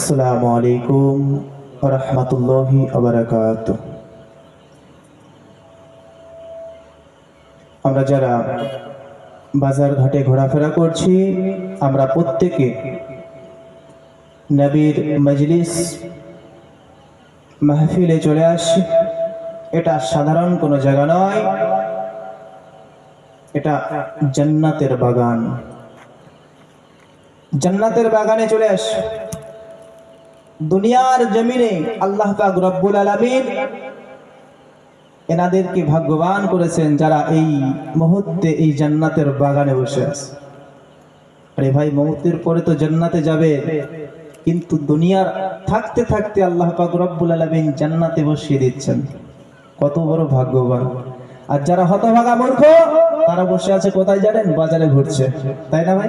আসসালামু আলাইকুম রহমতুল্লাহি আবরাকাত আমরা যারা বাজার ঘাটে ঘোরাফেরা করছি, আমরা প্রত্যেকে নবীর মজলিস মাহফিলে চলে আসছি। এটা সাধারণ কোনো জায়গা নয়, এটা জান্নাতের বাগান। জান্নাতের বাগানে চলে আস দুনিয়ার জমিনে আল্লাহ পাক রব্বুল আলামিন এনাদেরকে ভাগ্যবান করেছেন যারা এই মুহূর্তে এই জান্নাতের বাগানে বসে আছে। আরে ভাই, মুহূর্তের পরে তো জান্নাতে যাবে। কিন্তু দুনিয়ার থাকতে থাকতে আল্লাহ পাক রব্বুল আলামিন জান্নাতে বসিয়ে দিচ্ছেন। কত বড় ভাগ্যবান। আর যারা হতভাগা মূর্খ, তারা বসে আছে কোথায় জানেন? বাজারে ঘুরছে। তাই না ভাই?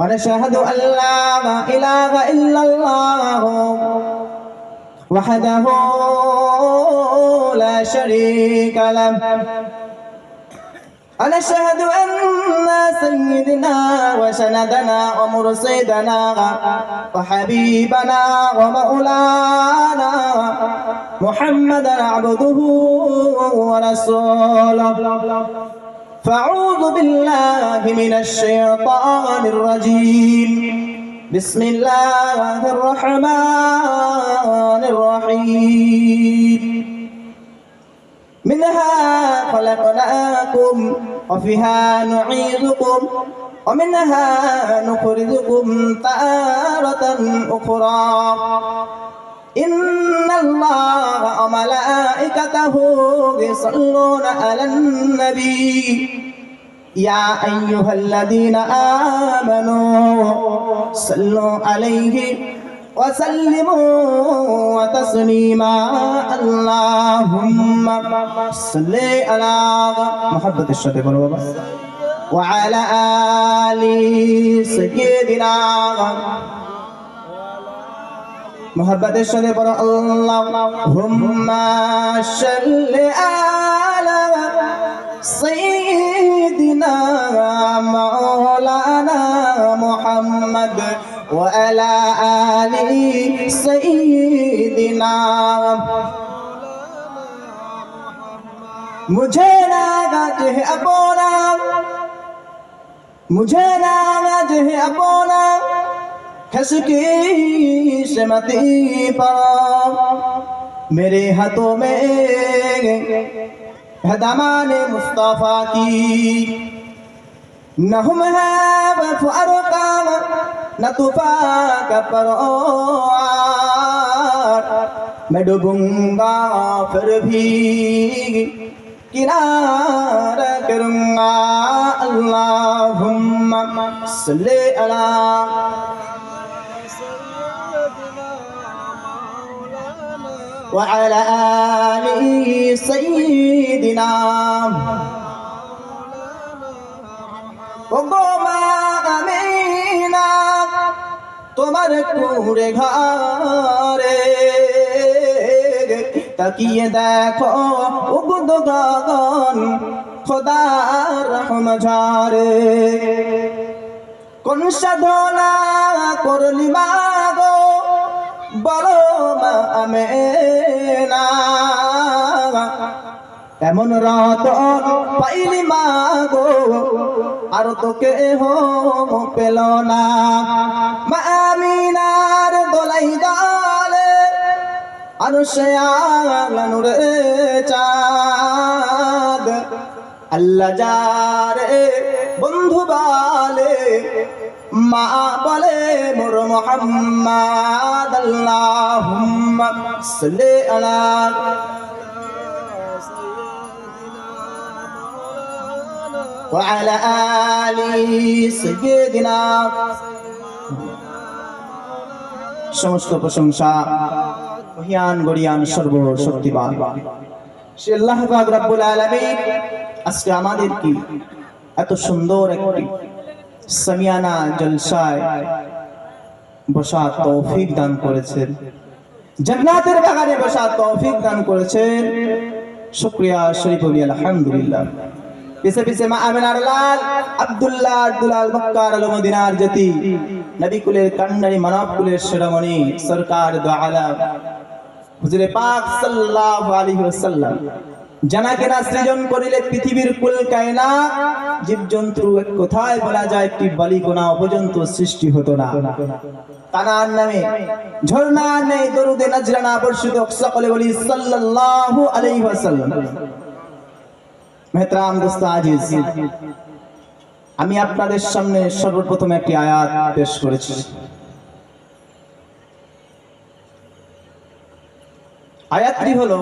ونشهد أن لا إله إلا الله وحده لا شريك له. ونشهد أن سيدنا وسندنا ومرصدنا وحبيبنا ومولانا محمدا عبده ورسوله. فأعوذ بالله من الشيطان الرجيم. بسم الله الرحمن الرحيم. منها خلقناكم وفيها نعيدكم ومنها نخرجكم تارة أخرى. إن الله وملائكته يصلون على النبي يا أيها الذين آمنوا صلوا عليه وسلموا تسليما اللهم صل على محبة الشيخ بابا وعلى آل سيدنا মোহাম্মদের সাথে বড় আল্লাহ হুম্মা সাল্লি আলা সাইয়্যিদিনা মাওলানা মুহাম্মদ ওয়া আলা আলি সাইয়্যিদিনা মুঝে নাগাজ হে আপনা, মুঝে নাগাজ হে আপনা। خسکی سمتی پرا میرے ہاتھوں میں ہدامان مصطفیٰ کی نہ ہم ہے بفرقان نہ تفاق پروار میں ڈوبوں گا پھر بھی کنار کروں گا۔ اللہم صلی اللہ وعلى آل سيدنا ওগোমা আমিনা তোমার কুড়ে ঘরে তাকিয়ে দেখো উগুদ গগন খোদার রহম ঝারে কোন সাধনা করলি মাগো বলো মা আমেনা। এমন রতন পাইলি মাগো আর তোকে হো পেল না। মা আমিনার দোলাই দলে আরশে আলা নূরে চাঁদ। আল্লাহ যারে বন্ধু বলে মা বলে মোর মোহাম্মদ আল্লাহুম্মা সাল্লি আলা وعلى آل سيدنا সমস্ত প্রশংসা মহিয়ান গরিয়ান সর্বশক্তিবান সে আল্লাহ পাক রব্বুল আলামিন আজকে আমাদের কি এত সুন্দর একটি সামিয়ানা জলসায় বসা তৌফিক দান করেছেন। জান্নাতের বাগানে বসা তৌফিক দান করেছেন। শুকরিয়া, শরীফ আলহামদুলিল্লাহ। পিছে পিছে মা আমিনার লাল, আব্দুল্লাহ দুলাল মক্কার আলো মদিনার জ্যোতি, নবী কুলের কান্ডারি মানব কুলের শিরোমণি, সরকার দো আলম। পাক সাল্লাল্লাহু আলাইহি ওয়াসাল্লাম জানাকে না সৃজন করিলে পৃথিবীর কুল কায়না জীবজন্তু এক কোথায় বলা যায়, একটি বালিকোনা পর্যন্ত সৃষ্টি হতো না। নামে ঝর্ণার নেই দরুদে বর্ষিত সকলে বলি ওয়াসাল্লাম। মেহতরাম আমি আপনাদের সামনে সর্বপ্রথম একটি আয়াত পেশ করেছি। আয়াতটি হলো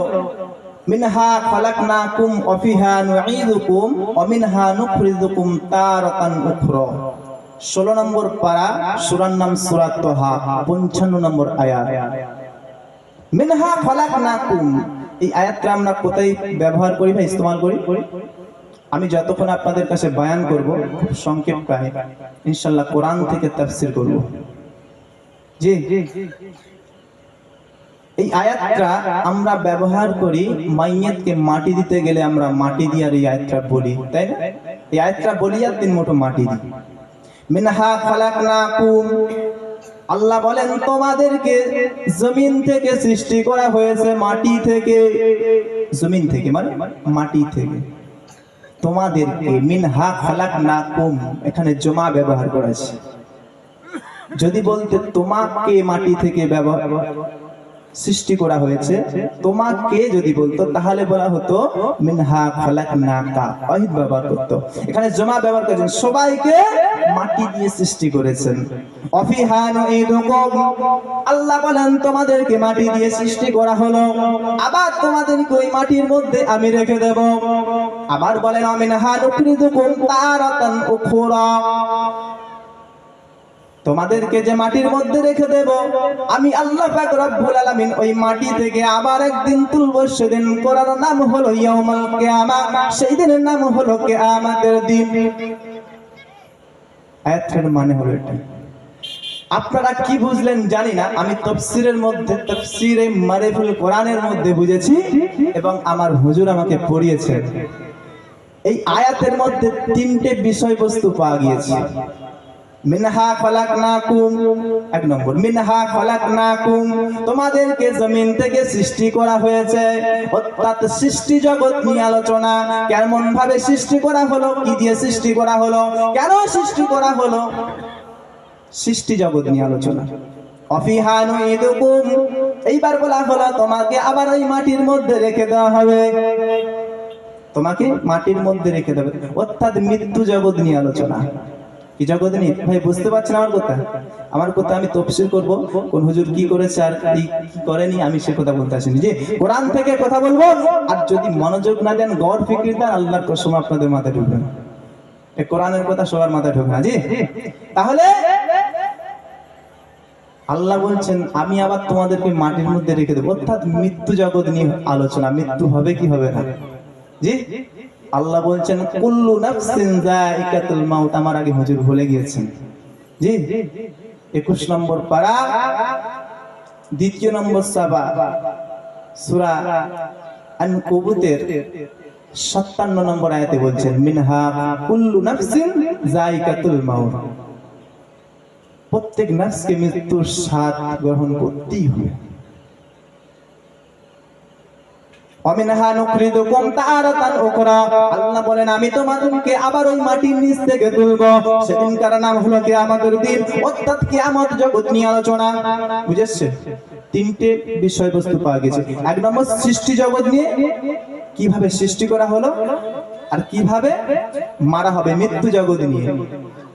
মিনহা খালাকনাকুম ওয়া ফিহা নুঈদুকুম ওয়া মিনহা নুখরিজুকুম তারাতান উখরা। 16 নম্বর পারা সূরার নাম সূরা তাহা 55 নম্বর আয়াত। মিনহা খালাকনাকুম, এই আয়াতটা আমরা কোথায় ব্যবহার করি বা ইস্তেমাল করি? আমি যতক্ষণ আপনাদের কাছে বয়ান করব, খুব সংক্ষেপ কাহে ইনশাআল্লাহ কোরআন থেকে তাফসীর করব। জি? এই আয়াতটা আমরা ব্যবহার করি মাইয়াতকে মাটি দিতে গেলে আমরা মাটি দিয়ে আর এই আয়াতটা বলি, তাই না? এই আয়াতটা বলি আর তিন মুঠো মাটি দিই। মিনহা খালাকনাকুম। আল্লাহ বলেন, তোমাদেরকে জমিন থেকে সৃষ্টি করা হয়েছে মাটি থেকে। জমিন থেকে মানে মাটি থেকে। তোমাদেরকে মিনহা খালাকনাকুম, এখানে জমা ব্যবহার করেছে যদি বলতে তোমাকে মাটি থেকে ব্যবহার সৃষ্টি করা হয়েছে। তোমাকে যদি বলতো, তাহলে বলা হতো, মিনহা খালাক অহিত ব্যবহার করতো। এখানে জমা ব্যবহার করেছেন। সবাইকে মাটি দিয়ে সৃষ্টি করেছেন। আল্লাহ বলেন, তোমাদেরকে মাটি দিয়ে সৃষ্টি করা হলো। আবার তোমাদেরকে ওই মাটির মধ্যে আমি রেখে দেব। আবার বলেন আমিনহা নুকরিদুকুম তারাতান উখরা। তোমাদেরকে যে মাটির মধ্যে রেখে দেব, আমি আল্লাহ রব্বুল আলামিন ওই মাটি থেকে আবার একদিন তুলব। সেদিন করার নাম হলো ইয়াউমাল কিয়ামা সেই দিনের নাম হলো কিয়ামতের দিন। আয়াতের মানে হলো এটা। আপনারা কি বুঝলেন জানি না, আমি তফসিরের মধ্যে, তফসিরে মারিফুল কোরআনের মধ্যে বুঝেছি এবং আমার হুজুর আমাকে পড়িয়েছে এই আয়াতের মধ্যে তিনটে বিষয়বস্তু পাওয়া গিয়েছে। মিনহা খলাকনাকুম। এক নম্বর, মিনহা খলাকনাকুম। তোমাদেরকে জমিন থেকে সৃষ্টি করা হয়েছে। অর্থাৎ সৃষ্টি জগৎ নিয়ে আলোচনা। কেমন ভাবে সৃষ্টি করা হলো? কি দিয়ে সৃষ্টি করা হলো? কেন সৃষ্টি করা হলো? সৃষ্টি জগৎ নিয়ে আলোচনা। অফিহানু ইদুকুম এইবার বলা হলো, তোমাকে আবার ওই মাটির মধ্যে রেখে দেওয়া হবে। তোমাকে মাটির মধ্যে রেখে দেবে। অর্থাৎ মৃত্যু জগৎ নিয়ে আলোচনা। নেই? ভাই, বুঝতে পারছেন আমার কথা? আমার কথা আমি তফসিল করব। কোন হুজুর কি করেছে আর কি করেনি, আমি সে কথা বলতে আসিনি। যে কোরআন থেকে কথা বলব, আর যদি মনোযোগ না দেন, গড় ফিক্রি দেন, আল্লাহর কসম আপনাদের মাথায় ঢুকবে না। কোরআনের কথা সবার মাথায় ঢুকবে না, জি? তাহলে আল্লাহ বলছেন, আমি আবার তোমাদেরকে মাটির মধ্যে রেখে দেবো। অর্থাৎ মৃত্যু জগৎ নিয়ে আলোচনা। মৃত্যু হবে কি হবে না? জি? আল্লাহ বলছেন, কুল্লু নাফসিন যায়িকাতুল মাউত। আমার আগে হুজুর ভুলে গিয়েছেন। জি 21 নম্বর পারা দ্বিতীয় নম্বর সাবা, সূরা আনকাবুতের 57 নম্বর আয়াতে বলছেন, মিনহা কুল্লু নাফসিন যায়িকাতুল মাউত। প্রত্যেক নাফসকে মৃত্যুর স্বাদ গ্রহণ করতেই হবে। বলেন, আমি আবার ওই মাটির নিচ থেকে নাম হলো দিন, অর্থাৎ জগৎ নিয়ে আলোচনা। তিনটে বিষয়বস্তু পাওয়া গেছে। এক নম্বর, সৃষ্টি জগৎ নিয়ে কীভাবে সৃষ্টি করা হলো আর কীভাবে মারা হবে মৃত্যু জগৎ নিয়ে।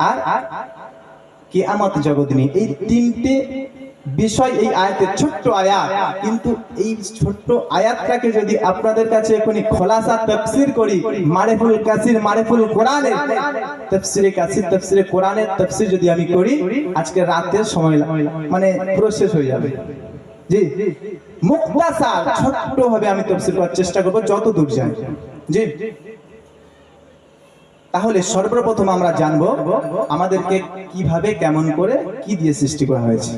আর কে কিয়ামত জগৎ নিয়ে। এই তিনটে বিষয় এই আয়াতের ছোট্ট আয়াত, কিন্তু এই ছোট্ট আয়াতটাকে যদি আপনাদের কাছে এখনই খোলাসা তাফসীর করি, মারেফুল কাসির, মারেফুল কোরআনের, তাফসীরে কাসির, তাফসীরে কোরআনের তাফসীর যদি আমি করি, আজকে রাতের সময় মানে পুরো শেষ হয়ে যাবে। জি মুক্তাসার ছোট্ট ভাবে আমি তাফসীর করার চেষ্টা করব যত দূর যাই জি, তাহলে সর্বপ্রথম আমরা জানব আমাদেরকে কীভাবে, কেমন করে, কি দিয়ে সৃষ্টি করা হয়েছে।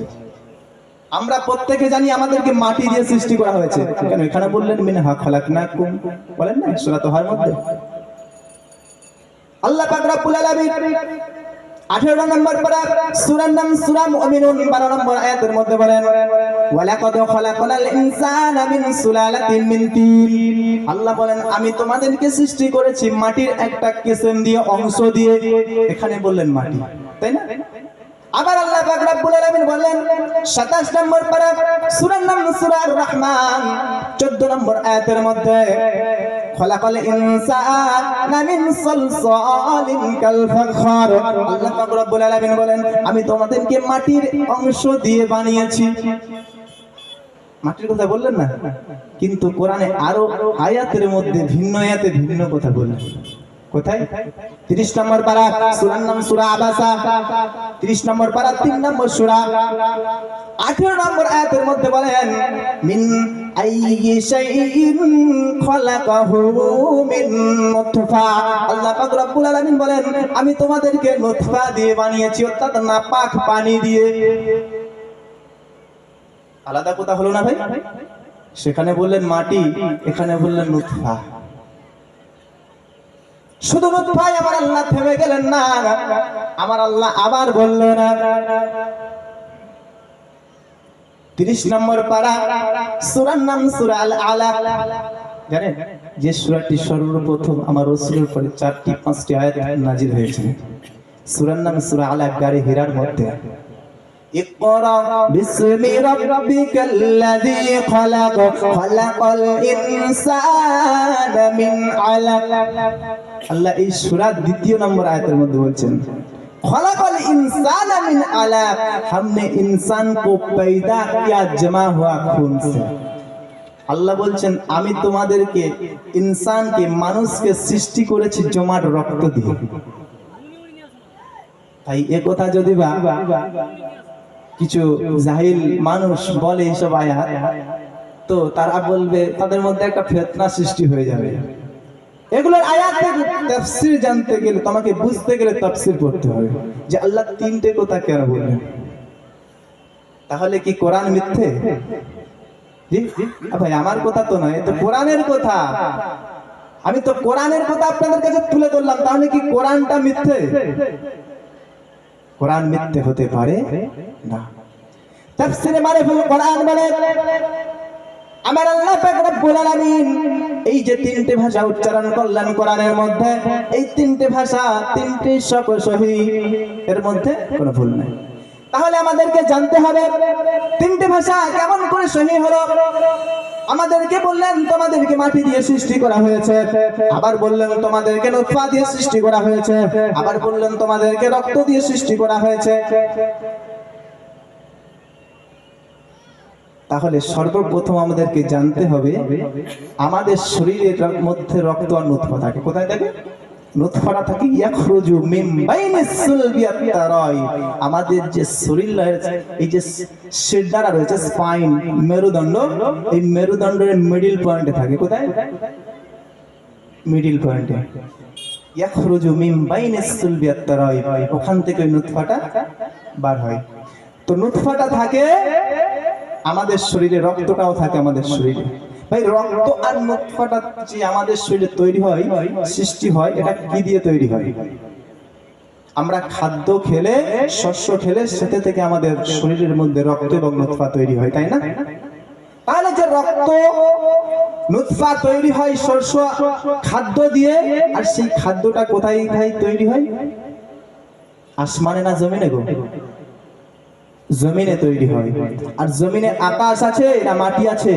আমরা প্রত্যেকে জানি আমাদেরকে মাটি দিয়ে সৃষ্টি করা হয়েছে। এখানে বললেন, মিনহা খালাকনাকুম। বলেন না, সূরা তোহার মধ্যে। আল্লাহ পাক রব্বুল আলামিন 18 নম্বর নাম সূরা মুমিনুন 12 নম্বর আয়াতের মধ্যে বলেন সুলালাতিন মিন তিন। আল্লাহ বলেন, আমি তোমাদেরকে সৃষ্টি করেছি মাটির একটা কিসম দিয়ে, অংশ দিয়ে। এখানে বললেন মাটি, তাই না? আবার আল্লাহ পাক রব্বুল আলামিন বললেন 27 নম্বর পারা, সূরার নাম সূরা আর রহমান। 14 নম্বর আয়াতের মধ্যে, খলাকাল ইনসানা মিন সালসালিন কাল ফাখর। আল্লাহ পাক রব্বুল আলামিন বলেন, আমি তোমাদেরকে মাটির অংশ দিয়ে বানিয়েছি। মাটির কথা বললেন না? কিন্তু কোরআনে আরও আয়াতের মধ্যে ভিন্ন আয়াতে ভিন্ন কথা বললেন। কোথায়? 30 নম্বর পারা সূরার নাম সূরা আবাসা। 30 নম্বর পারা 3 নম্বর সূরা। 18 নম্বর আয়াতের মধ্যে বলেন, মিন আইয়ি শাইইন খলাকাহু মিন নুতফা। আমি তোমাদেরকে নুতফা দিয়ে বানিয়েছি, অর্থাৎ নাপাক পানি দিয়ে। আলাদা কথা হলো না ভাই? সেখানে বললেন মাটি, এখানে বললেন নুতফা। শুধু ভাই, আমার আল্লাহ থেমে গেলেন না। আমার আল্লাহ আবার বললেন তিরিশ নম্বর পারা, সুরার নাম সুরা আল আলা। জানেন, যে সুরাটি সর্বপ্রথম আমার রসুলের পরে চারটি, পাঁচটি আয়াত নাজির হয়েছে। সুরার নাম সুরা আলা গাড়ি হীরার মধ্যে। اقرأ باسم ربك الذي خلق خلق الإنسان من علق আল্লাহ এই সূরা দ্বিতীয় নম্বর আয়াতের মধ্যে বলছেন खलकल इंसान मिन अलaq हमने इंसान को पैदा किया जमा हुआ खून से আল্লাহ বলছেন আমি তোমাদেরকে ইনসানকে মানুষকে সৃষ্টি করেছি জমাট রক্ত দিয়ে তাই এ কথা যদি বা কিছু জাহিল মানুষ বলে এইসব আয়াত, তো তারা বলবে তাদের মধ্যে একটা ফেতনা সৃষ্টি হয়ে যাবে। এগুলোর আয়াতের তাফসীর জানতে গেলে, তোমাকে বুঝতে গেলে তাফসীর পড়তে হবে যে আল্লাহ তিনটে কথা কেন বললেন। তাহলে কি কোরআন মিথ্যে? ভাই, আমার কথা তো নয়, তো কোরআনের কথা। আমি তো কোরআনের কথা আপনাদের কাছে তুলে ধরলাম, তাহলে কি কোরআনটা মিথ্যে? কোরআন মিথ্যে হতে পারে না। তাফসীরে মারিফুল কোরআন বলে, আমার আল্লাহ পাক রব্বুল আলামিন এই যে তিনটে ভাষা উচ্চারণ করলেন কোরআনের মধ্যে, এই তিনটে ভাষা, তিনটে সব সহি এর মধ্যে কোনো ভুল নাই। তাহলে আমাদেরকে জানতে হবে, তিনটে ভাষা কেমন করে সহি হলো? আমাদেরকে বললেন, তোমাদেরকে মাটি দিয়ে সৃষ্টি করা হয়েছে। আবার বললেন, তোমাদেরকে নুতফা দিয়ে সৃষ্টি করা হয়েছে। আবার বললেন, তোমাদেরকে রক্ত দিয়ে সৃষ্টি করা হয়েছে। তাহলে সর্বপ্রথম আমাদেরকে জানতে হবে, আমাদের শরীরের মধ্যে রক্ত আর নুৎফা থাকে। কোথায় থাকে? নুৎফাটা থাকে ইয়াখরুজু মিন বাইনিস সুলবিয়াত তারাই আমাদের যে শরীর এই যে শিরদাঁড়া রয়েছে স্পাইন, মেরুদণ্ড, এই মেরুদণ্ডের মিডিল পয়েন্টে থাকে। কোথায়? মিডিল পয়েন্টে। ইয়াখরুজু মিন বাইনিস সুলবিয়াত তারাই ওখান থেকে ওই নুৎফাটা বার হয়। তো নুৎফাটা থাকে আমাদের শরীরে, রক্তটাও থাকে আমাদের শরীরে। ভাই রক্ত আর মুখ ফাটা যে আমাদের শরীরে তৈরি হয়, সৃষ্টি হয়, এটা কি দিয়ে তৈরি হয়? আমরা খাদ্য খেলে, শস্য খেলে, সেটা থেকে আমাদের শরীরের মধ্যে রক্ত এবং নুৎফা তৈরি হয়, তাই না? তাহলে যে রক্ত নুৎফা তৈরি হয় শস্য, খাদ্য দিয়ে, আর সেই খাদ্যটা কোথায় তৈরি হয়? আসমানে না জমিনে গো? জমিনে তৈরি হয়। আর জমিনে আকাশ আছে না মাটি আছে?